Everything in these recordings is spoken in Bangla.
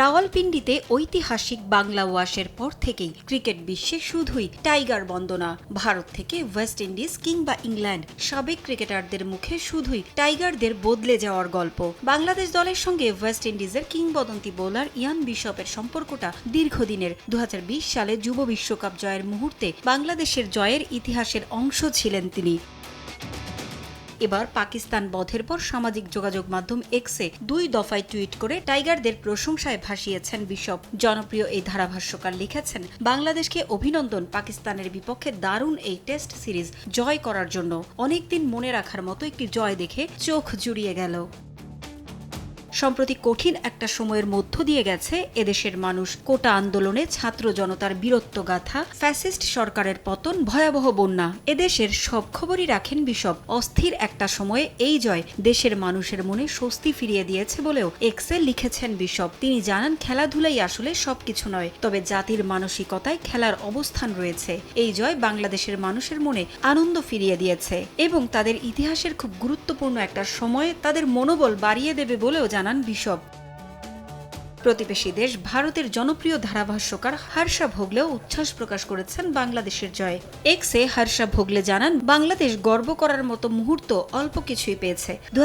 রাওয়ালপিন্ডিতে ঐতিহাসিক বাংলা ওয়াশের পর থেকেই ক্রিকেট বিশ্বে শুধুই টাইগার বন্দনা। ভারত থেকে ওয়েস্ট ইন্ডিজ কিংবা ইংল্যান্ড, সাবেক ক্রিকেটারদের মুখে শুধুই টাইগারদের বদলে যাওয়ার গল্প। বাংলাদেশ দলের সঙ্গে ওয়েস্ট ইন্ডিজের কিংবদন্তি বোলার ইয়ান বিশপের সম্পর্কটা দীর্ঘদিনের। দু হাজার বিশ সালে যুব বিশ্বকাপ জয়ের মুহূর্তে বাংলাদেশের জয়ের ইতিহাসের অংশ ছিলেন তিনি। এবার পাকিস্তান বধের পর সামাজিক যোগাযোগ মাধ্যম এক্সে দুই দফায় টুইট করে টাইগারদের প্রশংসায় ভাসিয়েছেন বিশপ। জনপ্রিয় এই ধারাভাষ্যকার লিখেছেন, বাংলাদেশকে অভিনন্দন, পাকিস্তানের বিপক্ষে দারুণ এই টেস্ট সিরিজ জয় করার জন্য। অনেকদিন মনে রাখার মতো একটি জয় দেখে চোখ জুড়িয়ে গেল। সম্প্রতি কঠিন একটা সময়ের মধ্য দিয়ে গেছে এদেশের মানুষ কোটা আন্দোলনে ছাত্র জনতার বীরত্ব গাথা, ফ্যাসিস্ট সরকারের পতন, ভয়াবহ বন্যা। এদেশের সব খবরই রাখেন বিশপ। অস্থির একটা সময়ে এই জয় দেশের মানুষের মনে স্বস্তি ফিরিয়ে দিয়েছে বলেও এক্সে লিখেছেন বিশপ। তিনি জানান, খেলাধুলাই আসলে সবকিছু নয়, তবে জাতির মানসিকতায় খেলার অবস্থান রয়েছে। এই জয় বাংলাদেশের মানুষের মনে আনন্দ ফিরিয়ে দিয়েছে এবং তাদের ইতিহাসের খুব গুরুত্বপূর্ণ একটা সময়ে তাদের মনোবল বাড়িয়ে দেবে বলেও জানান। বিশপ। প্রতিবেশী দেশ ভারতের জনপ্রিয় ধারাভাষ্যকার হর্ষা ভোগলেও উচ্ছ্বাস প্রকাশ করেছেন বাংলাদেশের জয়ে। এক্সে হর্ষা ভোগলে জানান, বাংলাদেশ গর্ব করার মতো মুহূর্ত অল্প কিছুই পেয়েছে। দু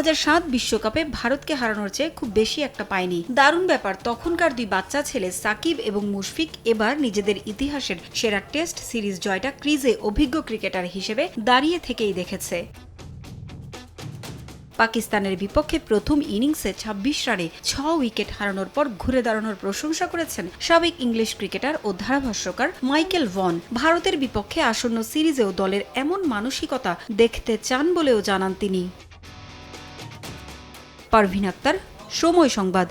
বিশ্বকাপে ভারতকে হারানোর চেয়ে খুব বেশি একটা পায়নি। দারুণ ব্যাপার, তখনকার দুই বাচ্চা ছেলে সাকিব এবং মুশফিক এবার নিজেদের ইতিহাসের সেরা টেস্ট সিরিজ জয়টা ক্রিজে অভিজ্ঞ ক্রিকেটার হিসেবে দাঁড়িয়ে থেকেই দেখেছে। পাকিস্তানের বিপক্ষে প্রথম ইনিংসে ২৬ রানে ছ উইকেট হারানোর পর ঘুরে দাঁড়ানোর প্রশংসা করেছেন সাবেক ইংলিশ ক্রিকেটার ও ধারাভাষ্যকার মাইকেল ভন। ভারতের বিপক্ষে আসন্ন সিরিজেও দলের এমন মানসিকতা দেখতে চান বলেও জানান তিনি। পারভিন আক্তার, সময় সংবাদ।